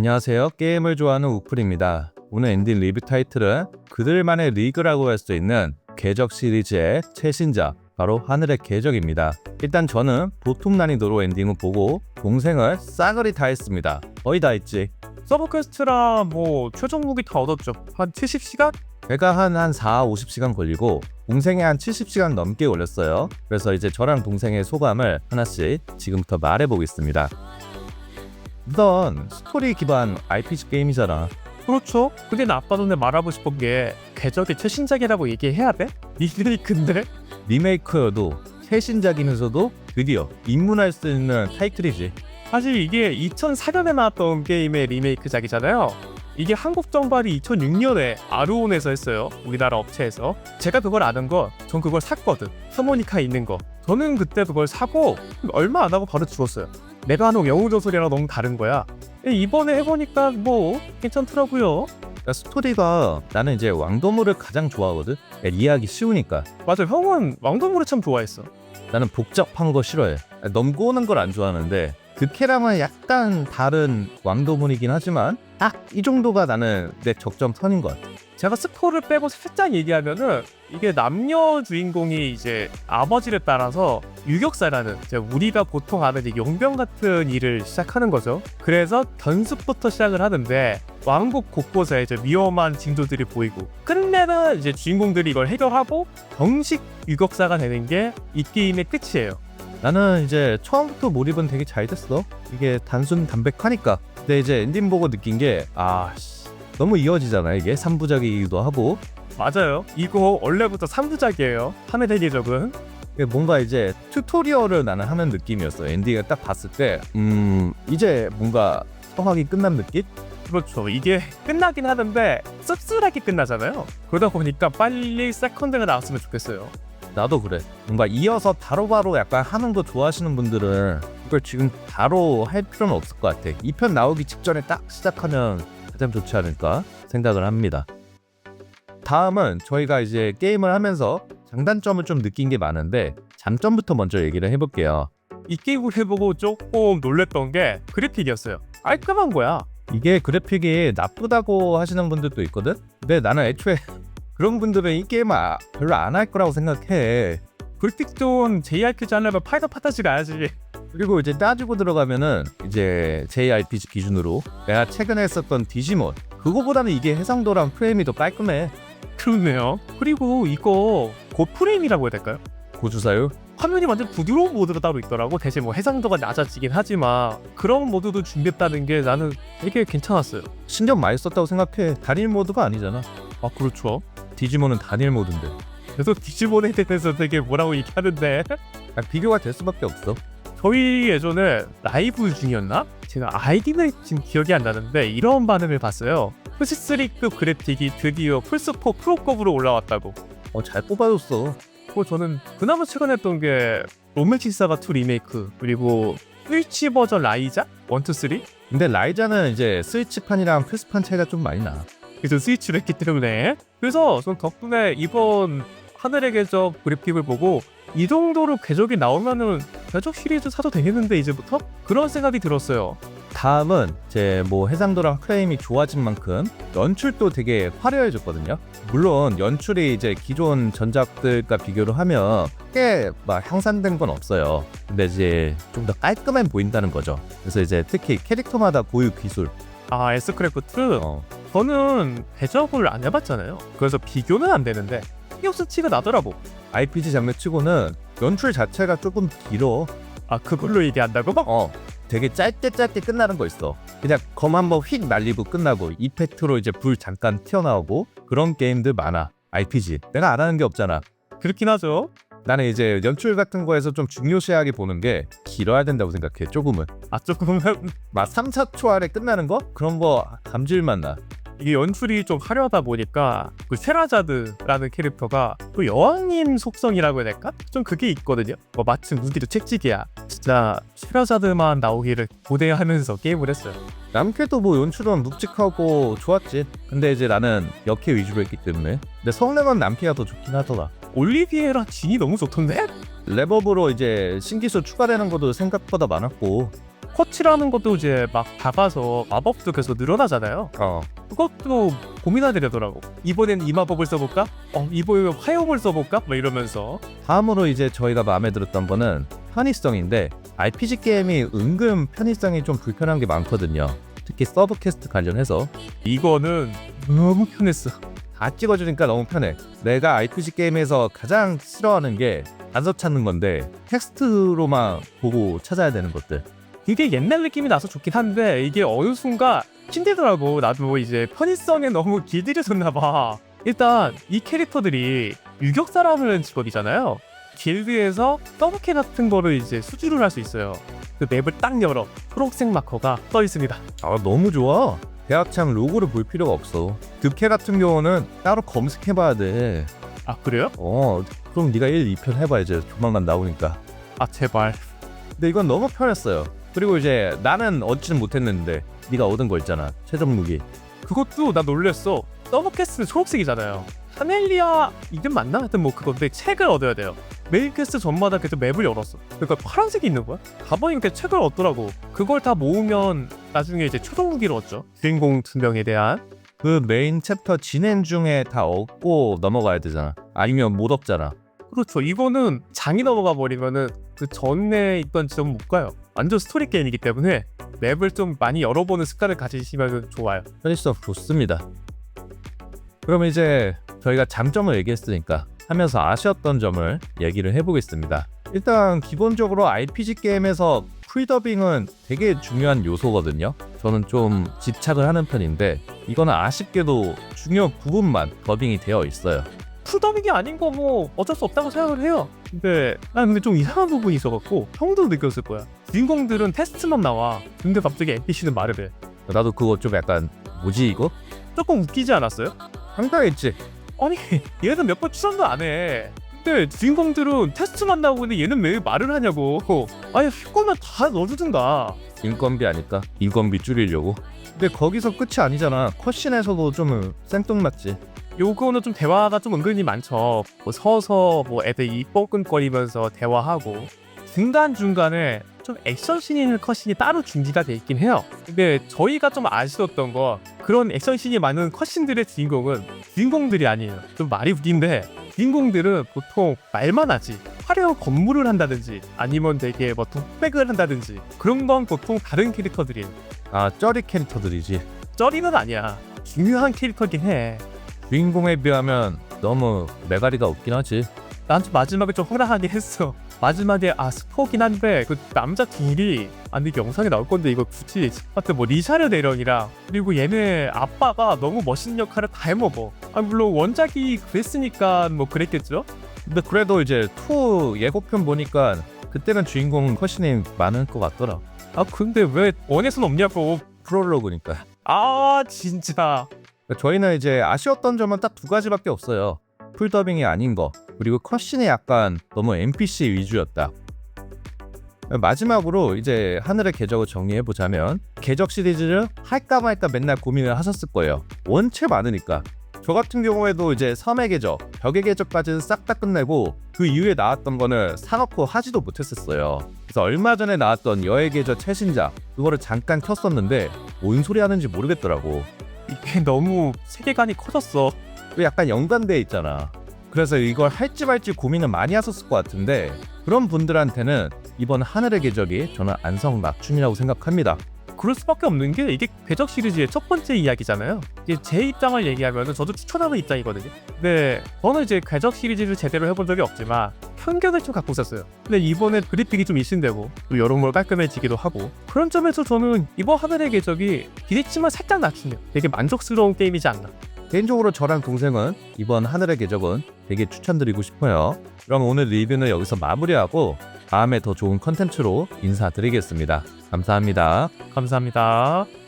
안녕하세요. 게임을 좋아하는 우플입니다. 오늘 엔딩 리뷰 타이틀은 그들만의 리그라고 할 수 있는 궤적 시리즈의 최신작 바로 하늘의 궤적입니다. 일단 저는 보통 난이도로 엔딩을 보고 동생을 싸그리 다 했습니다. 거의 다 했지. 서브 퀘스트랑 뭐 최종 무기 다 얻었죠. 한 70시간? 제가 한, 한 4, 50시간 걸리고 동생이 한 70시간 넘게 걸렸어요. 그래서 이제 저랑 동생의 소감을 하나씩 지금부터 말해보겠습니다. 우선 스토리 기반 RPG 게임이잖아. 그렇죠. 근데 나 아빠 눈에 말하고 싶은 게 궤적의 최신작이라고 얘기해야 돼? 니들이 근데 리메이크여도 최신작이면서도 드디어 입문할 수 있는 타이틀이지. 사실 이게 2004년에 나왔던 게임의 리메이크작이잖아요. 이게 한국 정발이 2006년에 아르온에서 했어요. 우리나라 업체에서. 제가 그걸 아는 건 전 그걸 샀거든. 하모니카 있는 거. 저는 그때 그걸 사고 얼마 안 하고 바로 죽었어요. 내가 하는 영웅전설이랑 너무 다른 거야. 이번에 해보니까 뭐 괜찮더라고요. 그러니까 스토리가 나는 이제 왕도물을 가장 좋아하거든. 그러니까 이해하기 쉬우니까. 맞아, 형은 왕도물을 참 좋아했어. 나는 복잡한 거 싫어해. 넘고 오는 걸 안 좋아하는데 득해랑은 약간 다른 왕도물이긴 하지만 딱 이 정도가 나는 내 적정 선인 것 같아. 제가 스포를 빼고 살짝 얘기하면은 이게 남녀 주인공이 이제 아버지를 따라서 유격사라는 우리가 보통 아는 이 용병 같은 일을 시작하는 거죠. 그래서 견습부터 시작을 하는데 왕국 곳곳에 이제 위험한 징조들이 보이고 끝내는 이제 주인공들이 이걸 해결하고 정식 유격사가 되는 게 이 게임의 끝이에요. 나는 이제 처음부터 몰입은 되게 잘 됐어. 이게 단순 담백하니까. 근데 이제 엔딩 보고 느낀 게 아, 씨, 너무 이어지잖아. 이게 3부작이기도 하고. 맞아요. 이거 원래부터 3부작이에요. 하늘의 기적은. 이게 뭔가 이제 튜토리얼을 나는 하는 느낌이었어. 엔딩을 딱 봤을 때, 음, 이제 뭔가 성악이 끝난 느낌? 그렇죠. 이게 끝나긴 하는데 씁쓸하게 끝나잖아요. 그러다 보니까 빨리 세컨드가 나왔으면 좋겠어요. 나도 그래. 뭔가 이어서 바로바로 약간 하는 거 좋아하시는 분들은 이걸 지금 바로 할 필요는 없을 것 같아. 2편 나오기 직전에 딱 시작하면 가장 좋지 않을까 생각을 합니다. 다음은 저희가 이제 게임을 하면서 장단점을 좀 느낀 게 많은데 장점부터 먼저 얘기를 해볼게요. 이 게임을 해보고 조금 놀랬던 게 그래픽이었어요. 깔끔한 거야. 이게 그래픽이 나쁘다고 하시는 분들도 있거든? 근데 나는 애초에 그런 분들은 이 게임을 아- 별로 안 할 거라고 생각해. 그래픽 좋은 JRPG 하려면 파이터 파타지 가야지. 그리고 이제 따지고 들어가면은 이제 JRPG 기준으로 내가 최근에 했었던 디지몬 그거보다는 이게 해상도랑 프레임이 더 깔끔해 그렇네요. 그리고 이거 고프레임이라고 해야 될까요? 고주사율 화면이 완전 부드러운 모드가 따로 있더라고. 대신 뭐 해상도가 낮아지긴 하지만 그런 모드도 준비했다는 게 나는 되게 괜찮았어요. 신경 많이 썼다고 생각해 단일 모드가 아니잖아 아 그렇죠. 디지몬은 단일 모드인데 계속 디지몬에 대해서 되게 뭐라고 얘기하는데 아, 비교가 될 수밖에 없어 저희 예전에 라이브 중이었나? 제가 아이디는 지금 기억이 안 나는데 이런 반응을 봤어요. 플스3급 그래픽이 드디어 플스4 프로급으로 올라왔다고. 어 잘 뽑아줬어 그리고 저는 그나마 최근에 했던 게 로맨틱 사가 2 리메이크 그리고 스위치 버전 라이자 1, 2, 3 근데 라이자는 이제 스위치판이랑 플스판 차이가 좀 많이 나 그래서 스위치를 했기 때문에 그래서 전 덕분에 이번 하늘의 궤적 그래픽을 보고 이 정도로 궤적이 나오면은 궤적 시리즈 사도 되겠는데 이제부터 그런 생각이 들었어요. 다음은 이제 뭐 해상도랑 프레임이 좋아진 만큼 연출도 되게 화려해졌거든요. 물론 연출이 이제 기존 전작들과 비교를 하면 꽤 막 향상된 건 없어요. 근데 이제 좀 더 깔끔해 보인다는 거죠. 그래서 이제 특히 캐릭터마다 고유 기술. 아 에스크래프트 어, 저는 궤적을 안 해봤잖아요. 그래서 비교는 안 되는데 티가 나더라고. RPG 장르 치고는 연출 자체가 조금 길어. 아 그걸로 얘기한다고? 어, 되게 짧게 짧게 끝나는 거 있어. 그냥 검 한번 휙 날리고 끝나고 이펙트로 이제 불 잠깐 튀어나오고 그런 게임들 많아. RPG. 내가 안 하는 게 없잖아. 그렇긴 하죠. 나는 이제 연출 같은 거에서 좀 중요시하게 보는 게 길어야 된다고 생각해. 조금은. 아 조금은 막 3, 4초 안에 끝나는 거? 그런 거 감질만 나. 이게 연출이 좀 화려하다 보니까 그 세라자드라는 캐릭터가 그 여왕님 속성이라고 해야 될까? 좀 그게 있거든요. 뭐 마침 무기도 책찍이야. 진짜 세라자드만 나오기를 고대하면서 게임을 했어요. 남캐도 뭐 연출은 묵직하고 좋았지. 근데 이제 나는 역캐 위주로 했기 때문에. 근데 성능은 남캐가 더 좋긴 하더라. 올리비에라 진이 너무 좋던데? 랩업으로 이제 신기술 추가되는 것도 생각보다 많았고 코치라는 것도 이제 막 박아서 마법도 계속 늘어나잖아요. 어 그것도 고민하게 되더라고. 이번엔 이 마법을 써볼까? 어, 이번엔 화염을 써볼까? 막 이러면서. 다음으로 이제 저희가 마음에 들었던 거는 편의성인데 RPG 게임이 은근 편의성이 좀 불편한 게 많거든요. 특히 서브 퀘스트 관련해서 이거는 너무 편했어. 다 찍어주니까 너무 편해. 내가 RPG 게임에서 가장 싫어하는 게 단서 찾는 건데 텍스트로만 보고 찾아야 되는 것들. 이게 옛날 느낌이 나서 좋긴 한데 이게 어느 순간 힘들더라고. 나도 이제 편의성에 너무 길들여졌나 봐. 일단 이 캐릭터들이 유격사라는 직업이잖아요. 길드에서 더블캐 같은 거를 이제 수주를 할 수 있어요. 그 맵을 딱 열어 초록색 마커가 떠 있습니다. 아 너무 좋아. 대학창 로고를 볼 필요가 없어. 득회 같은 경우는 따로 검색해봐야 돼. 아 그래요? 어 그럼 네가 1, 2편 해봐 이제 조만간 나오니까. 아 제발. 근데 이건 너무 편했어요. 그리고 이제 나는 얻지는 못했는데 네가 얻은 거 있잖아. 최종 무기. 그것도 나 놀랬어. 더블캐스트는 초록색이잖아요. 하넬리아 이름 맞나? 하여튼 뭐 그건데 책을 얻어야 돼요. 메인 퀘스트 전마다 계속 맵을 열었어. 그러니까 파란색이 있는 거야? 가보니까 책을 얻더라고. 그걸 다 모으면 나중에 이제 최종 무기를 얻죠. 주인공 두 명에 대한. 그 메인 챕터 진행 중에 다 얻고 넘어가야 되잖아. 아니면 못 얻잖아. 그렇죠. 이거는 장이 넘어가 버리면은 그 전에 있던 지점 못 가요. 완전 스토리 게임이기 때문에 맵을 좀 많이 열어보는 습관을 가지시면 좋아요. 편의성 좋습니다. 그럼 이제 저희가 장점을 얘기했으니까 하면서 아쉬웠던 점을 얘기를 해보겠습니다. 일단 기본적으로 RPG 게임에서 프리더빙은 되게 중요한 요소거든요. 저는 좀 집착을 하는 편인데 이거는 아쉽게도 중요 부분만 더빙이 되어 있어요. 풀더빙이 아닌 거 뭐 어쩔 수 없다고 생각을 해요. 근데 난 근데 좀 이상한 부분이 있어갖고 형도 느꼈을 거야. 주인공들은 테스트만 나와. 근데 갑자기 NPC는 말을 해. 나도 그거 좀 약간 뭐지 이거? 조금 웃기지 않았어요? 황당했지. 아니 얘는 몇번 출연도 안 해. 근데 주인공들은 테스트만 나오고 있는데 얘는 왜 말을 하냐고. 아니 할 거면 다 넣어주든가. 인건비 아닐까? 인건비 줄이려고. 근데 거기서 끝이 아니잖아. 컷신에서도 좀 생뚱맞지. 요거는 좀 대화가 좀 은근히 많죠. 뭐 서서 뭐 애들이 뻥끈거리면서 대화하고 중간 중간에 좀 액션씬 있는 컷신이 따로 준비가 돼 있긴 해요. 근데 저희가 좀 아쉬웠던 거 그런 액션씬이 많은 컷신들의 주인공은 주인공들이 아니에요. 좀 말이 웃긴데 주인공들은 보통 말만 하지. 화려한 건물을 한다든지 아니면 되게 뭐 독백을 한다든지 그런 건 보통 다른 캐릭터들이에요. 아 쩌리 캐릭터들이지. 쩌리는 아니야. 중요한 캐릭터긴 해. 주인공에 비하면 너무 메가리가 없긴 하지. 난 좀 마지막에 좀 황당하긴 했어. 마지막에 아 스포긴 한데 그 남자 둘이 아 근데 영상에 나올 건데 이거 굳이 하여튼 뭐 리샤르 대령이랑 그리고 얘네 아빠가 너무 멋있는 역할을 다 해먹어. 아 물론 원작이 그랬으니까 뭐 그랬겠죠. 근데 그래도 이제 투 예고편 보니까 그때는 주인공 컷신이 많을 것 같더라. 아 근데 왜 원에서는 없냐고. 프롤로그니까. 아 진짜. 저희는 이제 아쉬웠던 점은 딱 두 가지밖에 없어요. 풀더빙이 아닌 거 그리고 컷신이 약간 너무 NPC 위주였다. 마지막으로 이제 하늘의 궤적을 정리해 보자면 궤적 시리즈를 할까 말까 맨날 고민을 하셨을 거예요. 원체 많으니까. 저 같은 경우에도 이제 섬의 궤적, 벽의 궤적까지는 싹 다 끝내고 그 이후에 나왔던 거는 사놓고 하지도 못했었어요. 그래서 얼마 전에 나왔던 여의 궤적 최신작 그거를 잠깐 켰었는데 뭔 소리 하는지 모르겠더라고. 이게 너무 세계관이 커졌어. 또 약간 연관돼 있잖아. 그래서 이걸 할지 말지 고민을 많이 하셨을 것 같은데 그런 분들한테는 이번 하늘의 궤적이 저는 안성 맞춤이라고 생각합니다. 그럴 수밖에 없는 게 이게 궤적 시리즈의 첫 번째 이야기잖아요. 이제 제 입장을 얘기하면 저도 추천하는 입장이거든요. 근데 저는 이제 궤적 시리즈를 제대로 해본 적이 없지만 편견을 좀 갖고 있었어요. 근데 이번에 그래픽이 좀 일신되고 또 여러모로 깔끔해지기도 하고 그런 점에서 저는 이번 하늘의 궤적이 기대치만 살짝 낮추네요. 되게 만족스러운 게임이지 않나. 개인적으로 저랑 동생은 이번 하늘의 궤적은 되게 추천드리고 싶어요. 그럼 오늘 리뷰는 여기서 마무리하고 다음에 더 좋은 컨텐츠로 인사드리겠습니다. 감사합니다. 감사합니다.